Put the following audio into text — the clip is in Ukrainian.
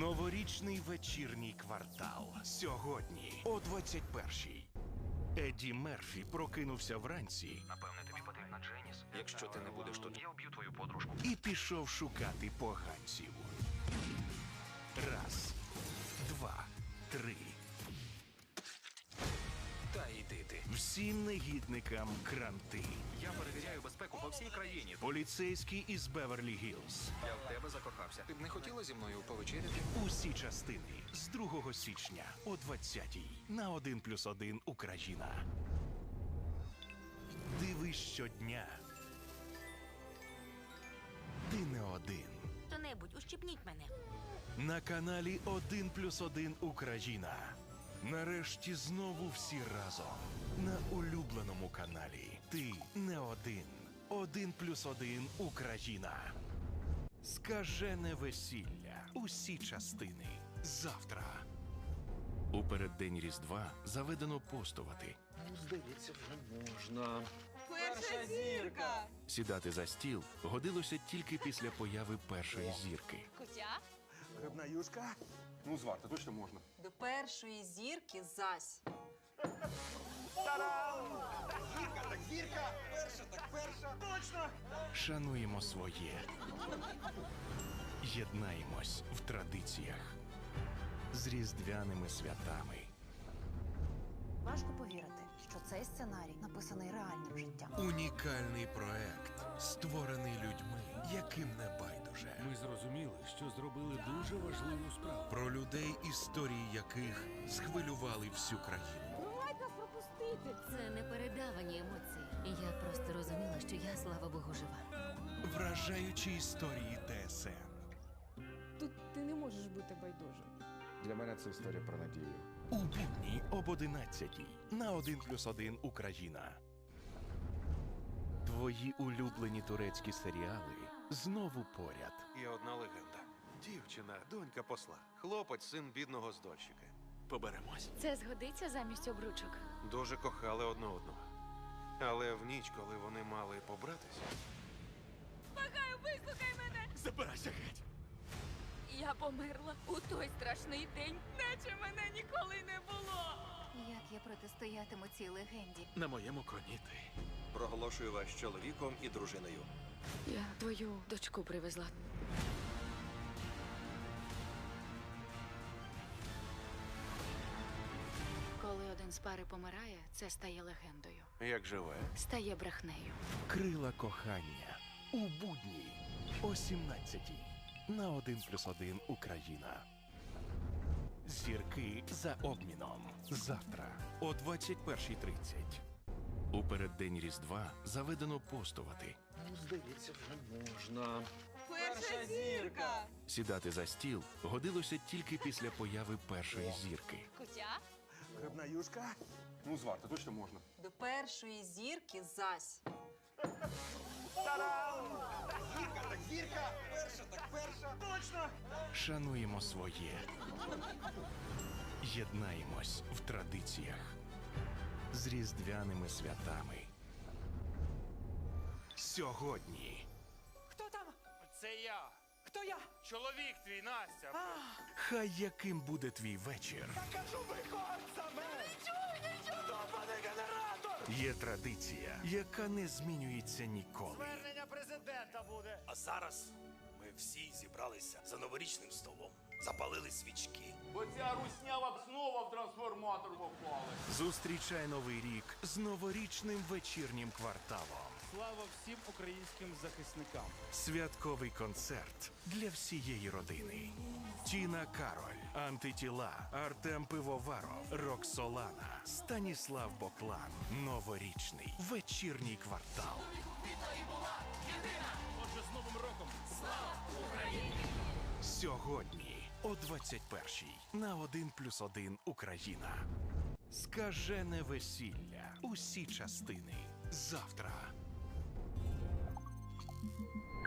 Новорічний вечірній квартал. Сьогодні о 21-й. Едді Мерфі прокинувся вранці Напевне, тобі потрібна Дженіс. Якщо ти не будеш тут, я вб'ю твою подружку. і пішов шукати поганців. Раз, два, три. Та йди ти. Всім негідникам кранти. Я перевіряю безпеку по всій країні. Поліцейський із Беверлі Гілз. Я в тебе закохався. Ти б не хотіла зі мною повечеряти? Усі частини з 2 січня о 20-й на 1 плюс 1 Україна. Дивись щодня. Ти не один. Хто-небудь, ущипніть мене. На каналі 1 плюс 1 Україна. Нарешті знову всі разом. На улюбленому каналі. Ти не один. 1 плюс 1 Україна. Скажене весілля. Усі частини. Завтра. У переддень Різдва заведено постувати. Здається, вже можна. Перша зірка! Сідати за стіл годилося тільки після появи першої зірки. Кутя? Грибна юшка. Ну, зварти точно можна. До першої зірки зась. Зірка, так зірка! Перша, так перша! Точно! Шануємо своє. Єднаємось в традиціях з різдвяними святами. Важко повірити, що цей сценарій написаний реальним життям. Унікальний проект, створений людьми, яким не байдуже. Ми зрозуміли, що зробили дуже важливу справу. Про людей, історії яких схвилювали всю країну. Це не передавані емоції. Я просто розуміла, що я, слава Богу, жива. Вражаючі історії ТСН. Тут ти не можеш бути байдужим. Для мене це історія про надію. У будні об 11 на 1 плюс 1 Україна. Твої улюблені турецькі серіали знову поряд. Є одна легенда. Дівчина, донька посла, хлопець, син бідного здольщика. Поберемось. Це згодиться замість обручок. Дуже кохали одне одного. Але в ніч, коли вони мали побратися, Благаю, вислухай мене! забирайся геть! Я померла у той страшний день, наче мене ніколи не було. Як я протистоятиму цій легенді? На моєму коні ти. Проголошую вас чоловіком і дружиною. Я твою дочку привезла. Коли один з пари помирає, це стає легендою, Як живе? стає брехнею. Крила кохання у будні о 17 на 1 плюс 1 Україна. Зірки за обміном. Завтра о 21.30. У переддень Різдва заведено постувати. Здається, вже можна. Перша зірка! Сідати за стіл годилося тільки після появи першої зірки. Кутя? Грибна юшка. Ну, зварти точно можна. До першої зірки зась. Зірка, так зірка! Перша, так перша! Точно! Шануємо своє. Єднаємось в традиціях з різдвяними святами. Сьогодні Хто там? Це я, Хто я? чоловік твій Настя. хай яким буде твій вечір. Я Кажу, виходь за мене! Добаний генератор! Є традиція, яка не змінюється ніколи. Звернення президента буде. А зараз ми всі зібралися за новорічним столом, запалили свічки. Бо ця руснява знову в трансформатор попала. Зустрічай новий рік з новорічним вечірнім кварталом. Слава всім українським захисникам. Святковий концерт для всієї родини. Тіна Кароль, Антитіла, Артем Пивоваров, Роксолана, Станіслав Боклан. Новорічний вечірній квартал. Отже, з Новим роком. Слава Україні! Сьогодні о 21-й на 1 плюс 1 Україна. Скажене весілля. Усі частини. Завтра. Thank you.